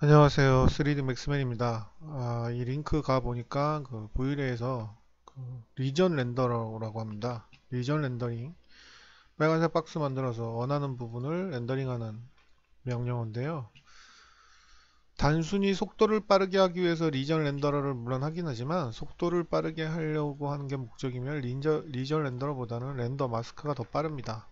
안녕하세요. 3D 맥스맨입니다. 아, 이 링크 가 보니까 그 보일에서 그 리전 렌더러라고 합니다. 리전 렌더링. 빨간색 박스 만들어서 원하는 부분을 렌더링하는 명령어인데요. 단순히 속도를 빠르게 하기 위해서 리전 렌더러를 물론 하긴 하지만 속도를 빠르게 하려고 하는 게 목적이면 리저, 리전 렌더러보다는 렌더 마스크가 더 빠릅니다.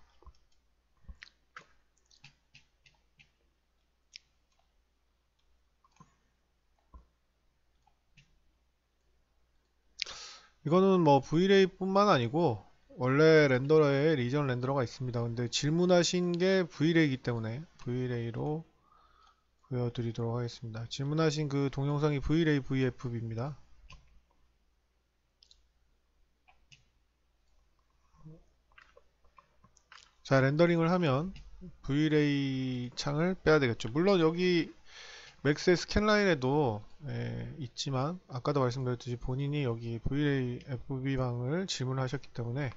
이거는 뭐 V-Ray 뿐만 아니고 원래 렌더러에 리전 렌더러가 있습니다. 근데 질문하신 게 V-Ray이기 때문에 V-Ray로 보여드리도록 하겠습니다. 질문하신 그 동영상이 V-Ray VFB입니다. 자 렌더링을 하면 V-Ray 창을 빼야 되겠죠. 물론 여기 맥스의 스캔라인에도 예, 있지만 아까도 말씀드렸듯이 본인이 여기 VLA FB방을 질문하셨기 때문에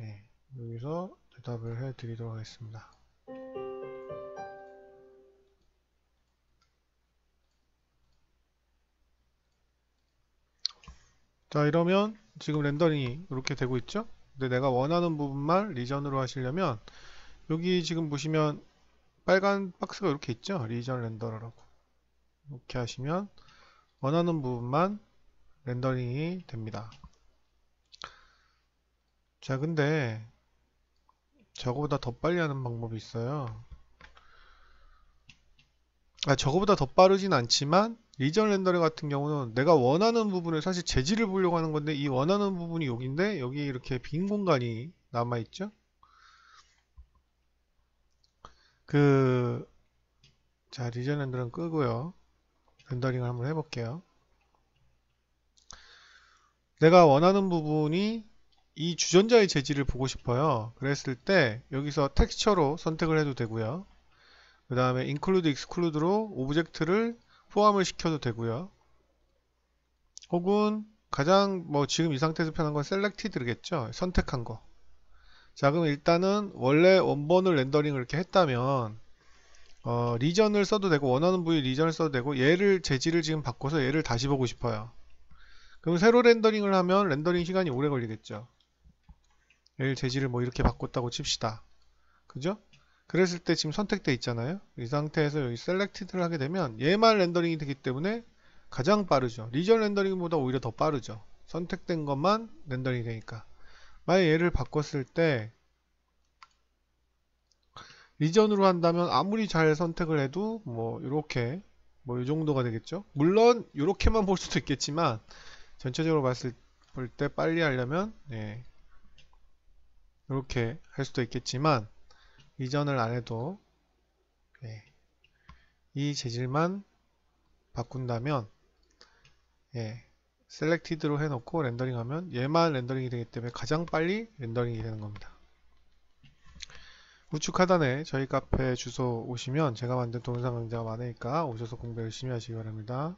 예, 여기서 대답을 해 드리도록 하겠습니다. 자 이러면 지금 렌더링이 이렇게 되고 있죠 근데 내가 원하는 부분만 리전으로 하시려면 여기 지금 보시면 빨간 박스가 이렇게 있죠? 리전 렌더러라고. 이렇게 하시면 원하는 부분만 렌더링이 됩니다. 자 근데 저거보다 더 빨리 하는 방법이 있어요. 아 저거보다 더 빠르진 않지만 리전 렌더링 같은 경우는 내가 원하는 부분을 사실 재질을 보려고 하는 건데 이 원하는 부분이 여기인데 여기 이렇게 빈 공간이 남아 있죠 그, 자, 리전 렌더링 끄고요. 렌더링을 한번 해볼게요. 내가 원하는 부분이 이 주전자의 재질을 보고 싶어요. 그랬을 때 여기서 텍스처로 선택을 해도 되고요. 그 다음에 include, exclude로 오브젝트를 포함을 시켜도 되고요. 혹은 가장 뭐 지금 이 상태에서 편한 건 selected겠죠. 선택한 거. 자 그럼 일단은 원래 원본을 렌더링을 이렇게 했다면 어, 리전을 써도 되고 원하는 부위 리전을 써도 되고 얘를 재질을 지금 바꿔서 얘를 다시 보고 싶어요. 그럼 새로 렌더링을 하면 렌더링 시간이 오래 걸리겠죠. 얘를 재질을 뭐 이렇게 바꿨다고 칩시다. 그죠? 그랬을 때 지금 선택돼 있잖아요. 이 상태에서 여기 셀렉티드를 하게 되면 얘만 렌더링이 되기 때문에 가장 빠르죠. 리전 렌더링보다 오히려 더 빠르죠. 선택된 것만 렌더링이 되니까 만약 얘를 바꿨을 때 리전으로 한다면 아무리 잘 선택을 해도 뭐 이렇게 뭐 이 정도가 되겠죠? 물론 이렇게만 볼 수도 있겠지만 전체적으로 봤을 때 빨리 하려면 네, 이렇게 할 수도 있겠지만 리전을 안 해도 네, 이 재질만 바꾼다면 예, 셀렉티드로 해놓고 렌더링하면 얘만 렌더링이 되기 때문에 가장 빨리 렌더링이 되는 겁니다. 우측 하단에 저희 카페 주소 오시면 제가 만든 동영상 강좌가 많으니까 오셔서 공부 열심히 하시기 바랍니다.